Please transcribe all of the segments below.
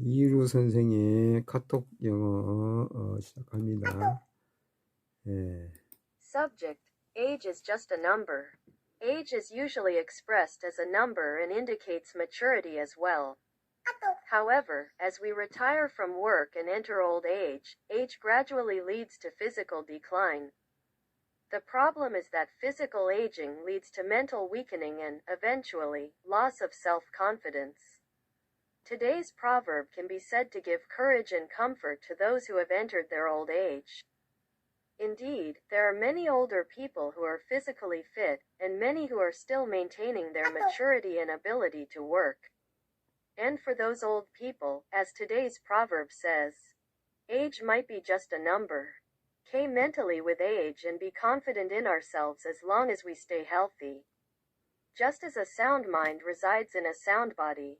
이루 선생의 카톡 영어 어, 시작합니다. 예. Subject Age is just a number. Age is usually expressed as a number and indicates maturity as well. However, as we retire from work and enter old age, age gradually leads to physical decline. The problem is that physical aging leads to mental weakening and, eventually, loss of self confidence. Today's proverb can be said to give courage and comfort to those who have entered their old age. Indeed, there are many older people who are physically fit, and many who are still maintaining their maturity and ability to work. And for those old people, as today's proverb says, age might be just a number. K mentally with age and be confident in ourselves as long as we stay healthy. Just as a sound mind resides in a sound body,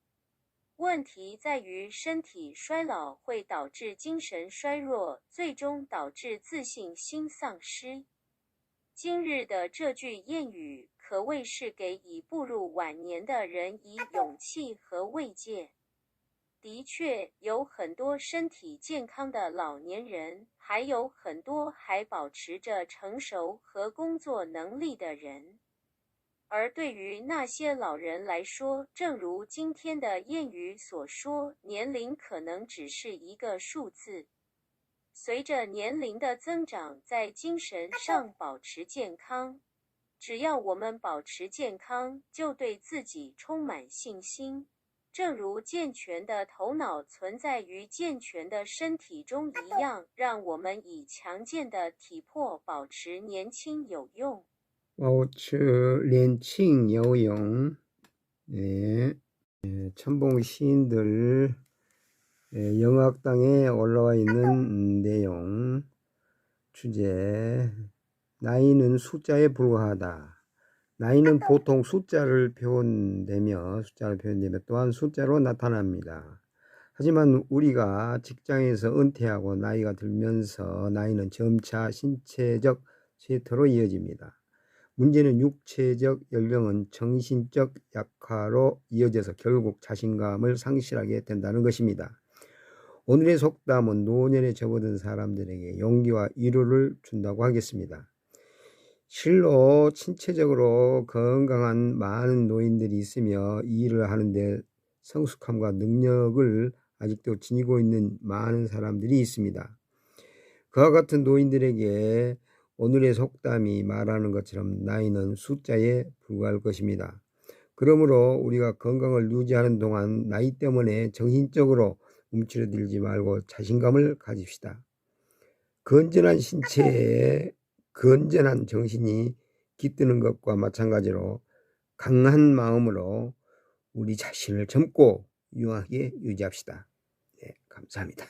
问题在于，身体衰老会导致精神衰弱，最终导致自信心丧失。今日的这句谚语可谓是给已步入晚年的人以勇气和慰藉。的确，有很多身体健康的老年人，还有很多还保持着成熟和工作能力的人。而对于那些老人来说，正如今天的谚语所说，年龄可能只是一个数字。随着年龄的增长，在精神上保持健康。只要我们保持健康，就对自己充满信心。正如健全的头脑存在于健全的身体中一样，让我们以强健的体魄保持年轻有用。 와우츠 렌칭 여용. 네. 예, 천봉 시인들 예, 영학당에 올라와 있는 음, 내용 주제 나이는 숫자에 불과하다. 나이는 보통 숫자를 표현되며 숫자를 표현되며 또한 숫자로 나타납니다. 하지만 우리가 직장에서 은퇴하고 나이가 들면서 나이는 점차 신체적 쇠퇴로 이어집니다. 문제는 육체적 연령은 정신적 약화로 이어져서 결국 자신감을 상실하게 된다는 것입니다. 오늘의 속담은 노년에 접어든 사람들에게 용기와 위로를 준다고 하겠습니다. 실로 신체적으로 건강한 많은 노인들이 있으며 이 일을 하는데 성숙함과 능력을 아직도 지니고 있는 많은 사람들이 있습니다. 그와 같은 노인들에게 오늘의 속담이 말하는 것처럼 나이는 숫자에 불과할 것입니다. 그러므로 우리가 건강을 유지하는 동안 나이 때문에 정신적으로 움츠러들지 말고 자신감을 가집시다. 건전한 신체에 건전한 정신이 깃드는 것과 마찬가지로 강한 마음으로 우리 자신을 젊고 유하게 유지합시다. 네, 감사합니다.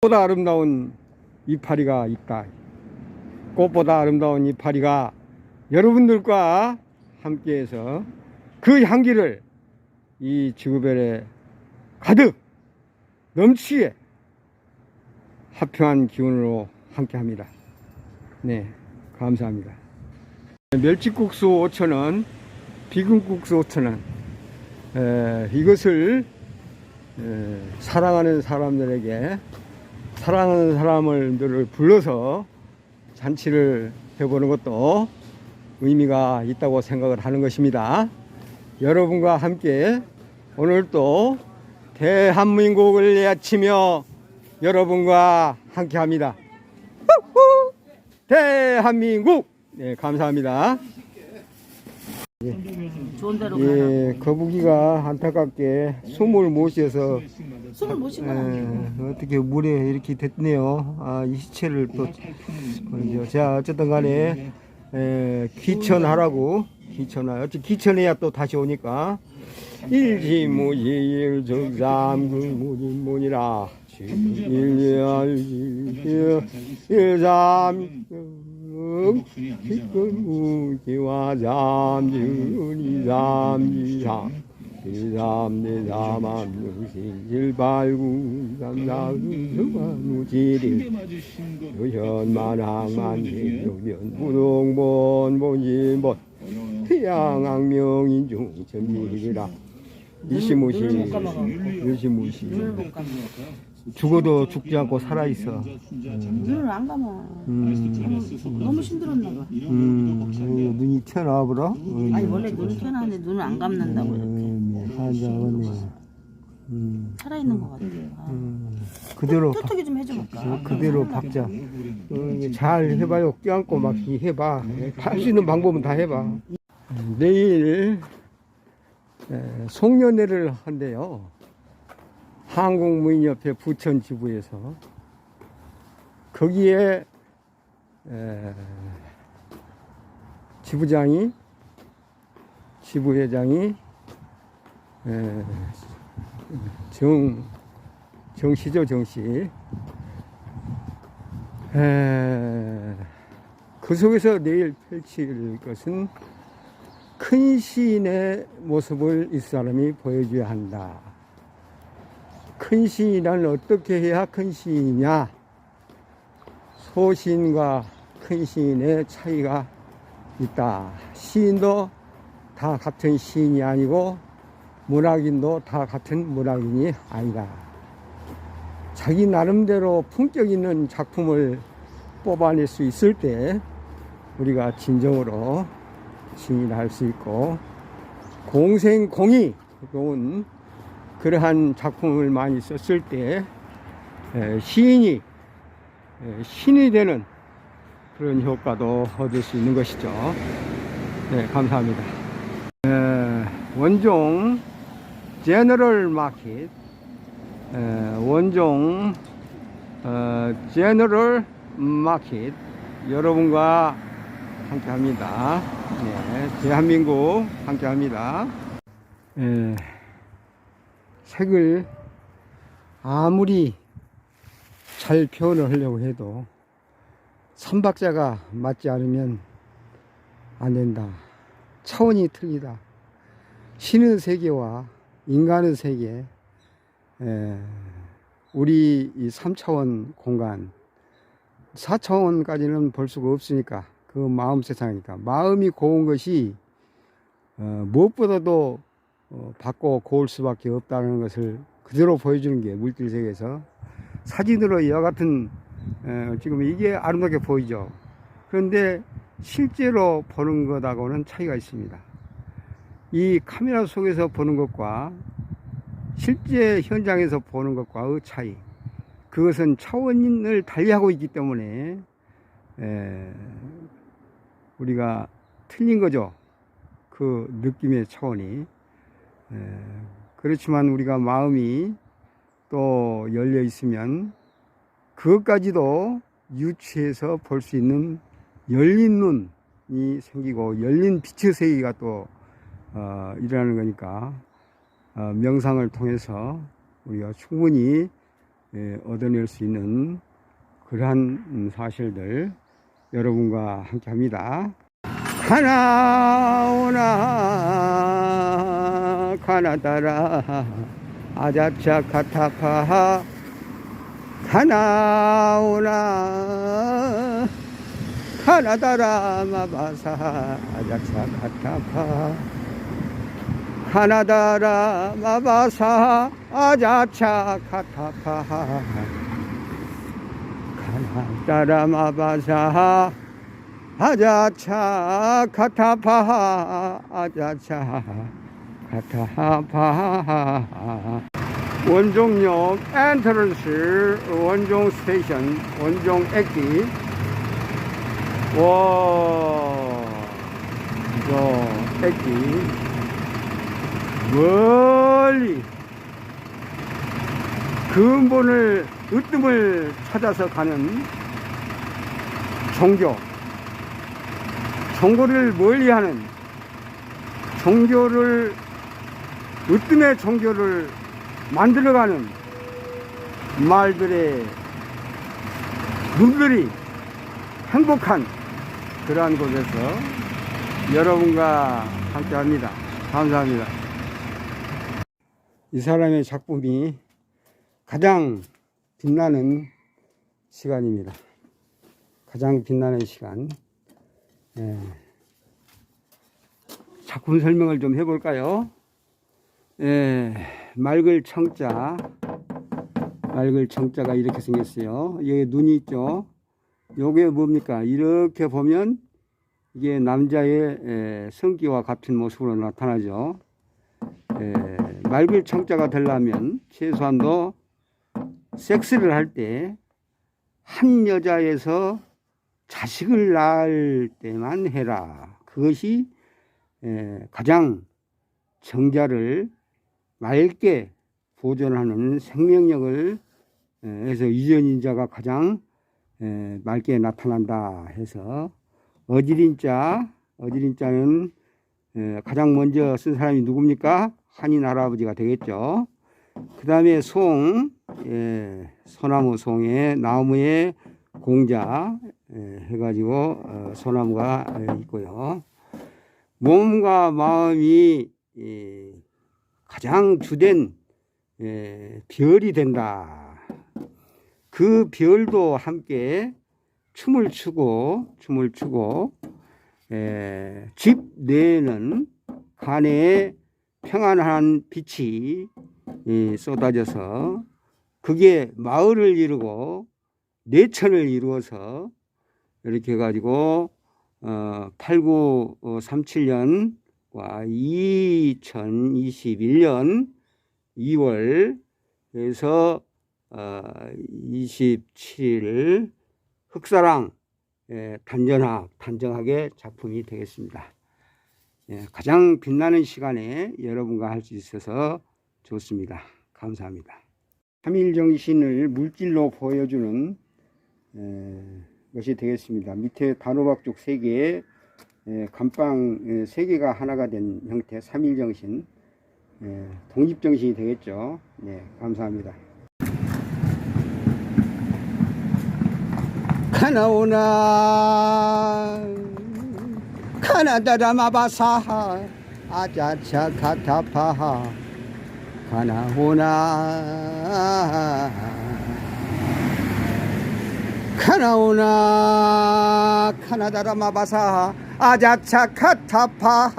보다 아름다운 이파리가 있다. 꽃보다 아름다운 이파리가 여러분들과 함께해서 그 향기를 이 지구별에 가득 넘치게 화평한 기운으로 함께합니다. 네, 감사합니다. 멸치국수 5,000원, 비빔국수 5,000원. 에, 이것을 에, 사랑하는 사람들에게 사랑하는 사람들을 불러서 잔치를 해보는 것도 의미가 있다고 생각을 하는 것입니다. 여러분과 함께 오늘 또 대한민국을 외치며 여러분과 함께 합니다. 대한민국! 네, 감사합니다. 좋은 데로 가라. 예, 거북이가 안타깝게 숨을 못 쉬어서 숨을 못 돼. 에, 어떻게 물에 이렇게 됐네요. 아, 이 시체를 또 그러죠. 자, 어쨌든 간에 에, 귀천하라고 귀천하. 어찌 귀천해야 또 다시 오니까 일지무지일 정삼구무진문이라 일년 말지 일삼 기와 잠주니 잠지삼 이삼네 삼암육신 일발구 삼사수수관우지리. 요현만항만 대교면 무동본 본진본. 태양악명인중 전비리라. 일시무시 일시무시 죽어도 죽지 않고 살아 있어. 눈을 안 감아. 음, 너무 힘들었나 봐. 음, 어, 눈이 튀어나와버려? 음, 아니 원래 눈이 튀어나왔는데 눈을 안 감는다고 이렇게. 음, 음, 살아있는 것 같아. 아. 음, 그대로 박- 톡톡이 좀 해줘볼까? 그대로 박자. 어, 잘 해봐요. 껴안고 막 해봐. 할 수 있는 방법은 다 해봐. 내일 에, 송년회를 한대요 한국무인협회 부천 지부에서 거기에 에, 지부장이 지부회장이 에, 정 정시죠 정시 에, 그 속에서 내일 펼칠 것은 큰 시인의 모습을 이 사람이 보여줘야 한다. 큰 시인이란 어떻게 해야 큰 시인이냐? 소시인과 큰 시인의 차이가 있다. 시인도 다 같은 시인이 아니고 문학인도 다 같은 문학인이 아니다. 자기 나름대로 품격 있는 작품을 뽑아낼 수 있을 때 우리가 진정으로 시인을 할 수 있고 공생공이 좋은 그러한 작품을 많이 썼을 때 에, 시인이 에, 신이 되는 그런 효과도 얻을 수 있는 것이죠. 네, 감사합니다. 에, 원종 제너럴 마켓 에, 원종 어, 제너럴 마켓 여러분과 함께 합니다. 네, 대한민국 함께 합니다. 에, 색을 아무리 잘 표현을 하려고 해도 삼박자가 맞지 않으면 안 된다. 차원이 틀리다. 신의 세계와 인간의 세계, 에, 우리 이 3차원 공간, 4차원까지는 볼 수가 없으니까, 그 마음 세상이니까. 마음이 고운 것이, 어, 무엇보다도 어, 받고 고울 수밖에 없다는 것을 그대로 보여주는 게 물질 세계에서 사진으로 이와 같은, 어, 지금 이게 아름답게 보이죠. 그런데 실제로 보는 것하고는 차이가 있습니다. 이 카메라 속에서 보는 것과 실제 현장에서 보는 것과의 차이. 그것은 차원을 달리하고 있기 때문에 에, 우리가 틀린 거죠. 그 느낌의 차원이. 에, 그렇지만 우리가 마음이 또 열려 있으면 그것까지도 유추해서 볼 수 있는 열린 눈이 생기고 열린 빛의 세계가 또 어, 일어나는 거니까 어, 명상을 통해서 우리가 충분히 예, 얻어낼 수 있는 그러한 음, 사실들 여러분과 함께 합니다. 가나오나 가나다라. 아자차 카타파. 가나오나. 가나다라 마바사. 아자차 카타파. 가나다라 마바사. 아자차 카타파. 가나다라 마바사. 아자차 카타파. 아자차 원종역 엔트런스 원종 스테이션 원종 액기. 원종 액기. 멀리. 근본을 으뜸을 찾아서 가는 종교. 종교를 멀리하는 종교를 으뜸의 종교를 만들어가는 말들의 분들이 행복한 그러한 곳에서 여러분과 함께 합니다. 감사합니다. 이 사람의 작품이 가장 빛나는 시간입니다. 가장 빛나는 시간. 예. 작품 설명을 좀 해볼까요? 예, 맑을 청자. 맑을 청자가 이렇게 생겼어요. 여기 눈이 있죠? 요게 뭡니까? 이렇게 보면 이게 남자의 에, 성기와 같은 모습으로 나타나죠. 에, 맑을 청자가 되려면 최소한도 섹스를 할 때 한 여자에서 자식을 낳을 때만 해라. 그것이 에, 가장 정자를 맑게 보존하는 생명력을 에, 해서 유전인자가 가장 에, 맑게 나타난다 해서 어지린자 어지린자는 에, 가장 먼저 쓴 사람이 누굽니까? 한인 할아버지가 되겠죠. 그 다음에 송, 예, 소나무 송에 나무에 공자 예, 해가지고 어, 소나무가 예, 있고요. 몸과 마음이 예, 가장 주된 예, 별이 된다. 그 별도 함께 춤을 추고 춤을 추고 에, 집 내에는 간에 평안한 빛이 이, 쏟아져서 그게 마을을 이루고 내천을 이루어서 이렇게 해가지고 어, 8937년 과 2021년 2월 에서 어, 27일 흑사랑 예, 단전학, 단정하게 작품이 되겠습니다. 예, 가장 빛나는 시간에 여러분과 할 수 있어서 좋습니다. 감사합니다. 3일 정신을 물질로 보여주는 에, 것이 되겠습니다. 밑에 단호박죽 3개에 에, 감빵 3개가 하나가 된 형태 3일 정신 에, 독립 정신이 되겠죠. 네, 감사합니다. 카나오나 카나다라 마바사하 아자차 카타파하 카나오나 카나오나 카나다라 마바사하 아자차 카타파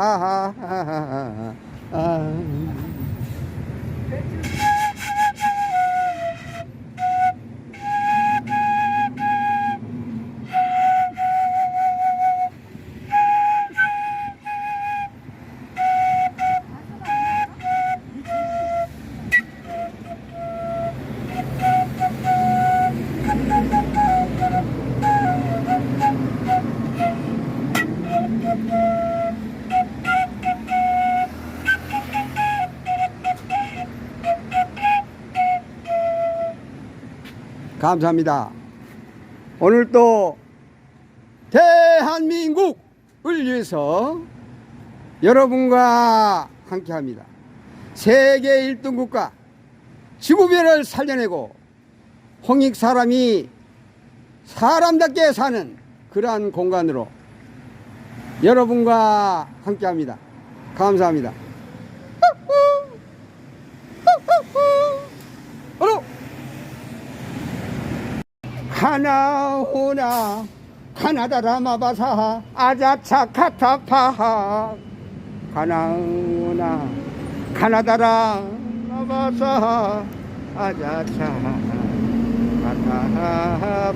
감사합니다. 오늘 또 대한민국을 위해서 여러분과 함께 합니다. 세계 1등 국가 지구별을 살려내고 홍익 사람이 사람답게 사는 그러한 공간으로 여러분과 함께 합니다. 감사합니다. 바로 하나오나 카나다라 마바사 아자차 카타파하 하나오나 카나다라 마바사 아자차 카타파하